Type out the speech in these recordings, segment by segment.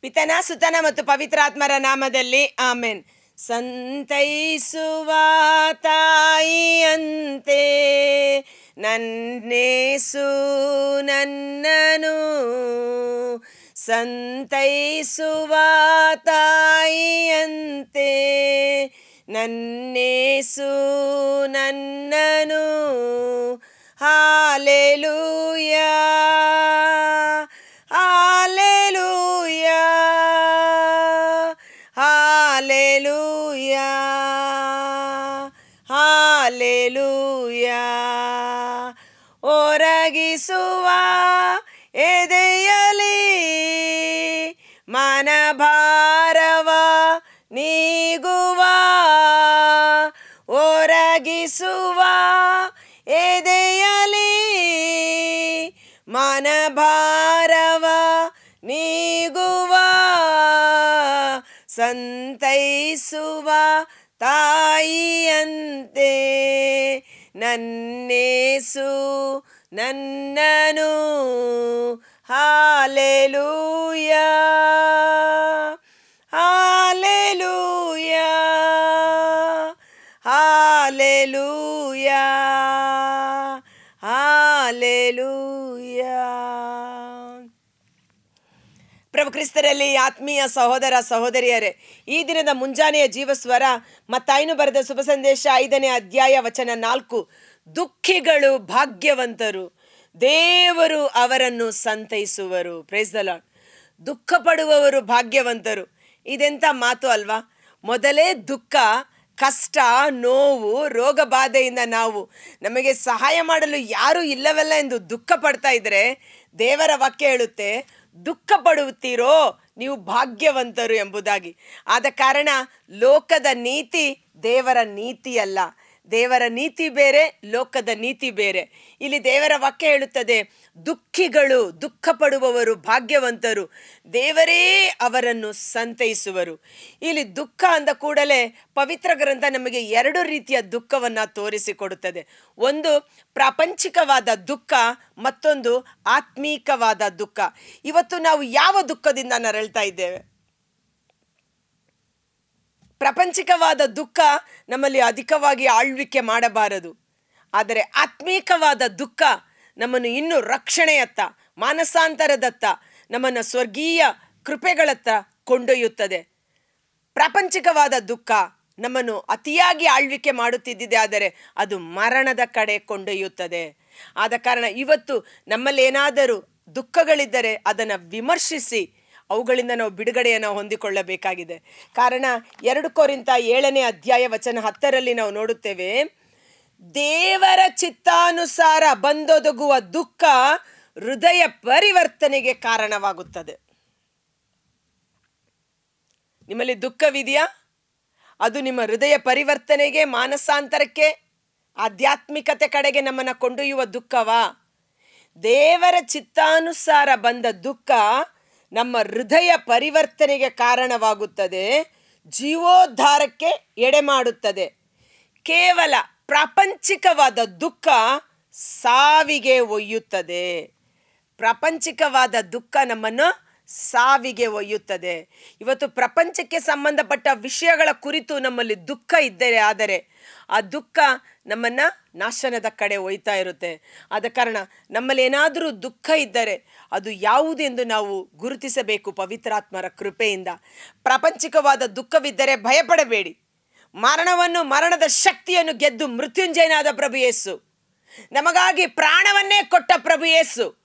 ಪಿತನ, ಸುತನ ಮತ್ತು ಪವಿತ್ರಾತ್ಮರ ನಾಮದಲ್ಲಿ ಆಮೆನ್. ಸಂತೈಸುವ ತಾಯಿಯಂತೆ, ನನ್ನೇಸು ನನ್ನನು. ಸಂತೈಸುವ ತಾಯಿಯಂತೆ, ನನ್ನೇಸು ನನ್ನನು. ಹಾಲೆಲೂಯಾ. Hallelujah hallelujah hallelujah. ಒರಗಿಸುವ ಎದೆಯಲಿ ಮನಭಾರವ ನೀಗುವ ಒರಗಿಸುವ ಎದೆಯಲಿ ಮನಭಾರವ ಸಂತೈಸುವ ತಾಯಿಯಂತೆ. ನನ್ನೇಸು ನನ್ನನು. ಹಾಲೆಲೂಯಾ. ಹಾಲೆಲೂಯಾ. ಹಾಲೆಲೂಯಾ. ಹಾಲೆಲೂಯಾ ಪ್ರಭು ಕ್ರಿಸ್ತರಲ್ಲಿ ಆತ್ಮೀಯ ಸಹೋದರ ಸಹೋದರಿಯರೇ, ಈ ದಿನದ ಮುಂಜಾನೆಯ ಜೀವಸ್ವರ ಮತ್ತಾಯ್ನು ಬರೆದ ಶುಭ ಸಂದೇಶ ಐದನೇ ಅಧ್ಯಾಯ ವಚನ ನಾಲ್ಕು. ದುಃಖಿಗಳು ಭಾಗ್ಯವಂತರು, ದೇವರು ಅವರನ್ನು ಸಂತೈಸುವರು. ಪ್ರೇಸ್ ಲಾರ್ಡ್ ದುಃಖ ಪಡುವವರು ಭಾಗ್ಯವಂತರು. ಇದೆಂಥ ಮಾತು ಅಲ್ವಾ? ಮೊದಲೇ ದುಃಖ, ಕಷ್ಟ, ನೋವು ರೋಗ ಬಾಧೆಯಿಂದ ನಾವು ನಮಗೆ ಸಹಾಯ ಮಾಡಲು ಯಾರೂ ಇಲ್ಲವಲ್ಲ ಎಂದು ದುಃಖ ಪಡ್ತಾ ಇದ್ದರೆ ದೇವರ ವಾಕ್ಯ ಹೇಳುತ್ತೆ ದುಃಖ ಪಡುತ್ತೀರೋ ನೀವು ಭಾಗ್ಯವಂತರು ಎಂಬುದಾಗಿ. ಆದ ಕಾರಣ ಲೋಕದ ನೀತಿ ದೇವರ ನೀತಿಯಲ್ಲ. ದೇವರ ನೀತಿ ಬೇರೆ, ಲೋಕದ ನೀತಿ ಬೇರೆ. ಇಲ್ಲಿ ದೇವರ ವಾಕ್ಯ ಹೇಳುತ್ತದೆ, ದುಃಖಿಗಳು ದುಃಖ ಪಡುವವರು ಭಾಗ್ಯವಂತರು, ದೇವರೇ ಅವರನ್ನು ಸಂತೈಸುವರು. ಇಲ್ಲಿ ದುಃಖ ಅಂದ ಕೂಡಲೇ ಪವಿತ್ರ ಗ್ರಂಥ ನಮಗೆ ಎರಡು ರೀತಿಯ ದುಃಖವನ್ನು ತೋರಿಸಿಕೊಡುತ್ತದೆ. ಒಂದು, ಪ್ರಾಪಂಚಿಕವಾದ ದುಃಖ, ಮತ್ತೊಂದು, ಆತ್ಮೀಕವಾದ ದುಃಖ. ಇವತ್ತು ನಾವು ಯಾವ ದುಃಖದಿಂದ ನರಳ್ತಾ ಇದ್ದೇವೆ? ಪ್ರಾಪಂಚಿಕವಾದ ದುಃಖ ನಮ್ಮಲ್ಲಿ ಅಧಿಕವಾಗಿ ಆಳ್ವಿಕೆ ಮಾಡಬಾರದು. ಆದರೆ ಆತ್ಮೀಕವಾದ ದುಃಖ ನಮ್ಮನ್ನು ಇನ್ನೂ ರಕ್ಷಣೆಯತ್ತ, ಮಾನಸಾಂತರದತ್ತ, ನಮ್ಮನ್ನು ಸ್ವರ್ಗೀಯ ಕೃಪೆಗಳತ್ತ ಕೊಂಡೊಯ್ಯುತ್ತದೆ. ಪ್ರಾಪಂಚಿಕವಾದ ದುಃಖ ನಮ್ಮನ್ನು ಅತಿಯಾಗಿ ಆಳ್ವಿಕೆ ಮಾಡುತ್ತಿದ್ದಿದೆ ಆದರೆ ಅದು ಮರಣದ ಕಡೆ ಕೊಂಡೊಯ್ಯುತ್ತದೆ. ಆದ ಕಾರಣ ಇವತ್ತು ನಮ್ಮಲ್ಲೇನಾದರೂ ದುಃಖಗಳಿದ್ದರೆ ಅದನ್ನು ವಿಮರ್ಶಿಸಿ ಅವುಗಳಿಂದ ನಾವು ಬಿಡುಗಡೆಯನ್ನು ಹೊಂದಿಕೊಳ್ಳಬೇಕಾಗಿದೆ. ಕಾರಣ, ಎರಡು ಕೋರಿಂತ ಏಳನೇ ಅಧ್ಯಾಯ ವಚನ ಹತ್ತರಲ್ಲಿ ನಾವು ನೋಡುತ್ತೇವೆ, ದೇವರ ಚಿತ್ತಾನುಸಾರ ಬಂದೊದಗುವ ದುಃಖ ಹೃದಯ ಪರಿವರ್ತನೆಗೆ ಕಾರಣವಾಗುತ್ತದೆ. ನಿಮ್ಮಲ್ಲಿ ದುಃಖವಿದೆಯಾ? ಅದು ನಿಮ್ಮ ಹೃದಯ ಪರಿವರ್ತನೆಗೆ, ಮಾನಸಾಂತರಕ್ಕೆ, ಆಧ್ಯಾತ್ಮಿಕತೆ ಕಡೆಗೆ ನಮ್ಮನ್ನು ಕೊಂಡೊಯ್ಯುವ ದುಃಖವಾ? ದೇವರ ಚಿತ್ತಾನುಸಾರ ಬಂದ ದುಃಖ ನಮ್ಮ ಹೃದಯ ಪರಿವರ್ತನೆಗೆ ಕಾರಣವಾಗುತ್ತದೆ, ಜೀವೋದ್ಧಾರಕ್ಕೆ ಎಡೆ ಮಾಡುತ್ತದೆ. ಕೇವಲ ಪ್ರಾಪಂಚಿಕವಾದ ದುಃಖ ಸಾವಿಗೆ ಒಯ್ಯುತ್ತದೆ. ಪ್ರಾಪಂಚಿಕವಾದ ದುಃಖ ನಮ್ಮನ್ನು ಸಾವಿಗೆ ಒಯ್ಯುತ್ತದೆ. ಇವತ್ತು ಪ್ರಪಂಚಕ್ಕೆ ಸಂಬಂಧಪಟ್ಟ ವಿಷಯಗಳ ಕುರಿತು ನಮ್ಮಲ್ಲಿ ದುಃಖ ಇದ್ದರೆ ಆದರೆ ಆ ದುಃಖ ನಮ್ಮನ್ನು ನಾಶನದ ಕಡೆ ಒಯ್ತಾ ಇರುತ್ತೆ. ಆದ ಕಾರಣ ನಮ್ಮಲ್ಲಿ ಏನಾದರೂ ದುಃಖ ಇದ್ದರೆ ಅದು ಯಾವುದೆಂದು ನಾವು ಗುರುತಿಸಬೇಕು ಪವಿತ್ರಾತ್ಮರ ಕೃಪೆಯಿಂದ. ಪ್ರಾಪಂಚಿಕವಾದ ದುಃಖವಿದ್ದರೆ ಭಯಪಡಬೇಡಿ. ಮರಣವನ್ನು ಮರಣದ ಶಕ್ತಿಯನ್ನು ಗೆದ್ದು ಮೃತ್ಯುಂಜಯನಾದ ಪ್ರಭು ಯೇಸು. ನಮಗಾಗಿ ಪ್ರಾಣವನ್ನೇ ಕೊಟ್ಟ ಪ್ರಭು ಯೇಸು.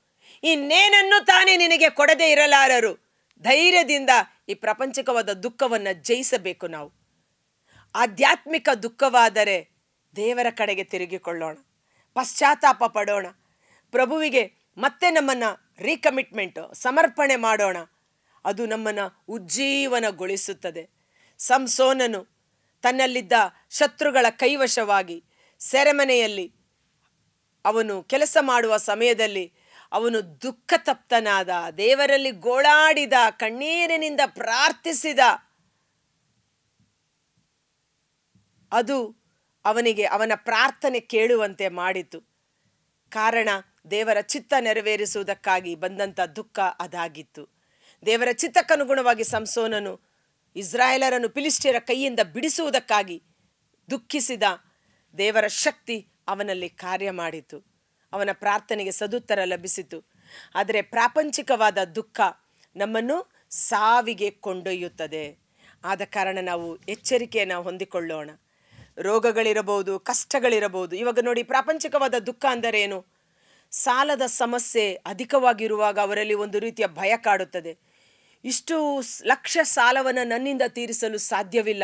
ಇನ್ನೇನನ್ನು ತಾನೇ ನಿನಗೆ ಕೊಡದೇ ಇರಲಾರರು. ಧೈರ್ಯದಿಂದ ಈ ಪ್ರಪಂಚಕವಾದ ದುಃಖವನ್ನು ಜಯಿಸಬೇಕು ನಾವು. ಆಧ್ಯಾತ್ಮಿಕ ದುಃಖವಾದರೆ ದೇವರ ಕಡೆಗೆ ತಿರುಗಿಕೊಳ್ಳೋಣ. ಪಶ್ಚಾತ್ತಾಪ ಪಡೋಣ. ಪ್ರಭುವಿಗೆ ಮತ್ತೆ ನಮ್ಮನ್ನು ರೀಕಮಿಟ್ಮೆಂಟು ಸಮರ್ಪಣೆ ಮಾಡೋಣ. ಅದು ನಮ್ಮನ್ನು ಉಜ್ಜೀವನಗೊಳಿಸುತ್ತದೆ. ಸಂಸೋನನು ತನ್ನಲ್ಲಿದ್ದ ಶತ್ರುಗಳ ಕೈವಶವಾಗಿ ಸೆರೆಮನೆಯಲ್ಲಿ ಅವನು ಕೆಲಸ ಮಾಡುವ ಸಮಯದಲ್ಲಿ ಅವನು ದುಃಖ ತಪ್ತನಾದ ದೇವರಲ್ಲಿ ಗೋಳಾಡಿದ, ಕಣ್ಣೀರಿನಿಂದ ಪ್ರಾರ್ಥಿಸಿದ. ಅದು ಅವನಿಗೆ ಅವನ ಪ್ರಾರ್ಥನೆ ಕೇಳುವಂತೆ ಮಾಡಿತು. ಕಾರಣ ದೇವರ ಚಿತ್ತ ನೆರವೇರಿಸುವುದಕ್ಕಾಗಿ ಬಂದಂಥ ದುಃಖ ಅದಾಗಿತ್ತು. ದೇವರ ಚಿತ್ತಕ್ಕನುಗುಣವಾಗಿ ಸಂಸೋನನು ಇಸ್ರಾಯೇಲರನ್ನು ಫಿಲಿಸ್ಟಿಯರ ಕೈಯಿಂದ ಬಿಡಿಸುವುದಕ್ಕಾಗಿ ದುಃಖಿಸಿದ. ದೇವರ ಶಕ್ತಿ ಅವನಲ್ಲಿ ಕಾರ್ಯ ಮಾಡಿತು. ಅವನ ಪ್ರಾರ್ಥನೆಗೆ ಸದುತ್ತರ ಲಭಿಸಿತು. ಆದರೆ ಪ್ರಾಪಂಚಿಕವಾದ ದುಃಖ ನಮ್ಮನ್ನು ಸಾವಿಗೆ ಕೊಂಡೊಯ್ಯುತ್ತದೆ. ಆದ ಕಾರಣ ನಾವು ಎಚ್ಚರಿಕೆಯನ್ನು ಹೊಂದಿಕೊಳ್ಳೋಣ. ರೋಗಗಳಿರಬಹುದು, ಕಷ್ಟಗಳಿರಬಹುದು. ಇವಾಗ ನೋಡಿ ಪ್ರಾಪಂಚಿಕವಾದ ದುಃಖ ಅಂದರೆ ಸಾಲದ ಸಮಸ್ಯೆ ಅಧಿಕವಾಗಿರುವಾಗ ಅವರಲ್ಲಿ ಒಂದು ರೀತಿಯ ಭಯ ಕಾಡುತ್ತದೆ. ಇಷ್ಟು ಲಕ್ಷ ಸಾಲವನ್ನು ನನ್ನಿಂದ ತೀರಿಸಲು ಸಾಧ್ಯವಿಲ್ಲ.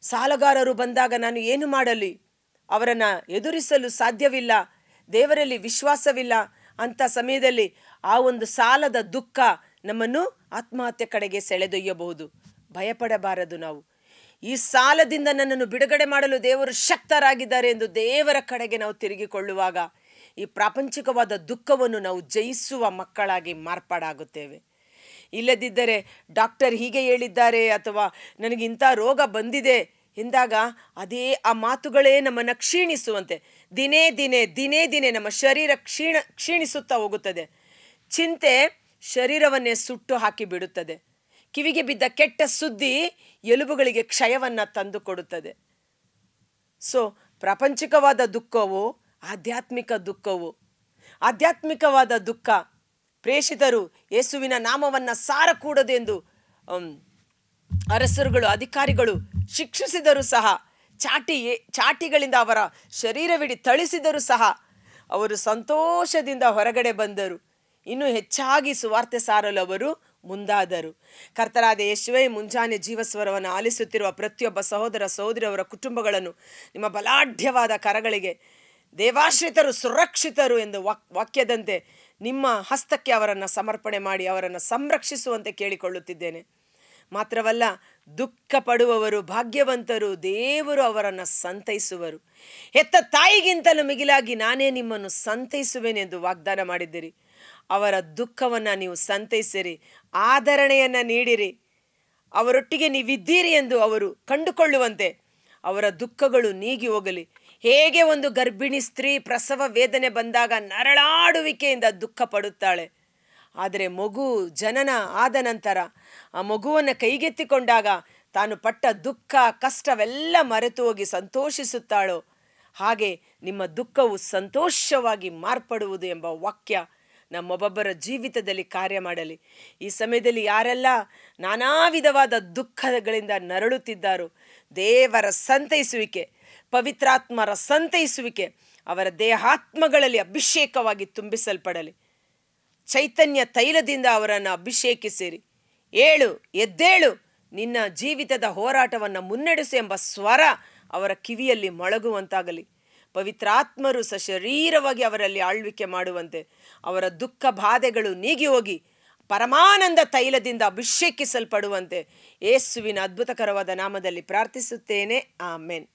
ಸಾಲಗಾರರು ಬಂದಾಗ ನಾನು ಏನು ಮಾಡಲಿ? ಅವರನ್ನು ಎದುರಿಸಲು ಸಾಧ್ಯವಿಲ್ಲ. ದೇವರಲ್ಲಿ ವಿಶ್ವಾಸವಿಲ್ಲ ಅಂಥ ಸಮಯದಲ್ಲಿ ಆ ಒಂದು ಸಾಲದ ದುಃಖ ನಮ್ಮನ್ನು ಆತ್ಮಹತ್ಯೆ ಕಡೆಗೆ ಸೆಳೆದೊಯ್ಯಬಹುದು. ಭಯಪಡಬಾರದು ನಾವು. ಈ ಸಾಲದಿಂದ ನನ್ನನ್ನು ಬಿಡುಗಡೆ ಮಾಡಲು ದೇವರು ಶಕ್ತರಾಗಿದ್ದಾರೆ ಎಂದು ದೇವರ ಕಡೆಗೆ ನಾವು ತಿರುಗಿಕೊಳ್ಳುವಾಗ ಈ ಪ್ರಾಪಂಚಿಕವಾದ ದುಃಖವನ್ನು ನಾವು ಜಯಿಸುವ ಮಕ್ಕಳಾಗಿ ಮಾರ್ಪಾಡಾಗುತ್ತೇವೆ. ಇಲ್ಲದಿದ್ದರೆ ಡಾಕ್ಟರ್ ಹೀಗೆ ಹೇಳಿದ್ದಾರೆ ಅಥವಾ ನನಗೆ ರೋಗ ಬಂದಿದೆ ಎಂದಾಗ ಅದೇ ಆ ಮಾತುಗಳೇ ನಮ್ಮನ್ನು ಕ್ಷೀಣಿಸುವಂತೆ. ದಿನೇ ದಿನೇ ದಿನೇ ದಿನೇ ನಮ್ಮ ಶರೀರ ಕ್ಷೀಣ, ಕ್ಷೀಣಿಸುತ್ತಾ ಹೋಗುತ್ತದೆ. ಚಿಂತೆ ಶರೀರವನ್ನೇ ಸುಟ್ಟು ಹಾಕಿ ಬಿಡುತ್ತದೆ. ಕಿವಿಗೆ ಬಿದ್ದ ಕೆಟ್ಟ ಸುದ್ದಿ ಎಲುಬುಗಳಿಗೆ ಕ್ಷಯವನ್ನು ತಂದುಕೊಡುತ್ತದೆ ಸೊ, ಪ್ರಾಪಂಚಿಕವಾದ ದುಃಖವು, ಆಧ್ಯಾತ್ಮಿಕ ದುಃಖವು, ಆಧ್ಯಾತ್ಮಿಕವಾದ ದುಃಖ ಪ್ರೇಷಿತರು ಯೇಸುವಿನ ನಾಮವನ್ನು ಸಾರಕೂಡದೆಂದು ಅರಸರುಗಳು, ಅಧಿಕಾರಿಗಳು ಶಿಕ್ಷಿಸಿದರೂ ಸಹ, ಚಾಟಿ, ಚಾಟಿಗಳಿಂದ ಅವರ ಶರೀರವಿಡಿ ಥಳಿಸಿದರೂ ಸಹ ಅವರು ಸಂತೋಷದಿಂದ ಹೊರಗಡೆ ಬಂದರು. ಇನ್ನು ಹೆಚ್ಚಾಗಿ ಸುವಾರ್ತೆ ಸಾರಲು ಅವರು ಮುಂದಾದರು. ಕರ್ತರಾದ ಯೇಸುವೆ, ಮುಂಜಾನೆ ಜೀವಸ್ವರವನ್ನು ಆಲಿಸುತ್ತಿರುವ ಪ್ರತಿಯೊಬ್ಬ ಸಹೋದರ ಸಹೋದರಿಯವರ ಕುಟುಂಬಗಳನ್ನು ನಿಮ್ಮ ಬಲಾಢ್ಯವಾದ ಕರಗಳಿಗೆ ದೇವಾಶ್ರಿತರು, ಸುರಕ್ಷಿತರು ಎಂದು ವಾಕ್, ವಾಕ್ಯದಂತೆ ನಿಮ್ಮ ಹಸ್ತಕ್ಕೆ ಅವರನ್ನು ಸಮರ್ಪಣೆ ಮಾಡಿ ಅವರನ್ನು ಸಂರಕ್ಷಿಸುವಂತೆ ಕೇಳಿಕೊಳ್ಳುತ್ತಿದ್ದೇನೆ. ಮಾತ್ರವಲ್ಲ ದುಃಖ ಪಡುವವರು ಭಾಗ್ಯವಂತರು, ದೇವರು ಅವರನ್ನು ಸಂತೈಸುವರು. ಹೆತ್ತ ತಾಯಿಗಿಂತಲೂ ಮಿಗಿಲಾಗಿ ನಾನೇ ನಿಮ್ಮನ್ನು ಸಂತೈಸುವೆನೆಂದು ವಾಗ್ದಾನ ಮಾಡಿದ್ದೀರಿ. ಅವರ ದುಃಖವನ್ನು ನೀವು ಸಂತೈಸಿರಿ ಆಧರಣೆಯನ್ನು ನೀಡಿರಿ. ಅವರೊಟ್ಟಿಗೆ ನೀವಿದ್ದೀರಿ ಎಂದು ಅವರು ಕಂಡುಕೊಳ್ಳುವಂತೆ ಅವರ ದುಃಖಗಳು ನೀಗಿ ಹೋಗಲಿ. ಹೇಗೆ ಒಂದು ಗರ್ಭಿಣಿ ಸ್ತ್ರೀ ಪ್ರಸವ ವೇದನೆ ಬಂದಾಗ ನರಳಾಡುವಿಕೆಯಿಂದ ದುಃಖ ಪಡುತ್ತಾಳೆ ಆದರೆ ಮಗು ಜನನ ಆದ ನಂತರ ಆ ಮಗುವನ್ನು ಕೈಗೆತ್ತಿಕೊಂಡಾಗ ತಾನು ಪಟ್ಟ ದುಃಖ, ಕಷ್ಟವೆಲ್ಲ ಮರೆತು ಹೋಗಿ ಸಂತೋಷಿಸುತ್ತಾಳೋ? ಹಾಗೆ ನಿಮ್ಮ ದುಃಖವು ಸಂತೋಷವಾಗಿ ಮಾರ್ಪಡುವುದು ಎಂಬ ವಾಕ್ಯ ನಮ್ಮೊಬ್ಬೊಬ್ಬರ ಜೀವಿತದಲ್ಲಿ ಕಾರ್ಯ ಮಾಡಲಿ. ಈ ಸಮಯದಲ್ಲಿ ಯಾರೆಲ್ಲ ನಾನಾ ವಿಧವಾದ ದುಃಖಗಳಿಂದ ನರಳುತ್ತಿದ್ದಾರೋ, ದೇವರ ಸಂತೈಸುವಿಕೆ, ಪವಿತ್ರಾತ್ಮರ ಸಂತೈಸುವಿಕೆ, ಅವರ ದೇಹಾತ್ಮಗಳಲ್ಲಿ ಅಭಿಷೇಕವಾಗಿ ತುಂಬಿಸಲ್ಪಡಲಿ. ಚೈತನ್ಯ ತೈಲದಿಂದ ಅವರನ್ನು ಅಭಿಷೇಕಿಸಿರಿ. ಏಳು, ಎದ್ದೇಳು, ನಿನ್ನ ಜೀವಿತದ ಹೋರಾಟವನ್ನು ಮುನ್ನಡೆಸು ಎಂಬ ಸ್ವರ ಅವರ ಕಿವಿಯಲ್ಲಿ ಮೊಳಗುವಂತಾಗಲಿ. ಪವಿತ್ರಾತ್ಮರು ಸಶರೀರವಾಗಿ ಅವರಲ್ಲಿ ಆಳ್ವಿಕೆ ಮಾಡುವಂತೆ ಅವರ ದುಃಖ ಬಾಧೆಗಳು ನೀಗಿ ಹೋಗಿ ಪರಮಾನಂದ ತೈಲದಿಂದ ಅಭಿಷೇಕಿಸಲ್ಪಡುವಂತೆ ಯೇಸುವಿನ ಅದ್ಭುತಕರವಾದ ನಾಮದಲ್ಲಿ ಪ್ರಾರ್ಥಿಸುತ್ತೇನೆ. ಆಮೆನ್.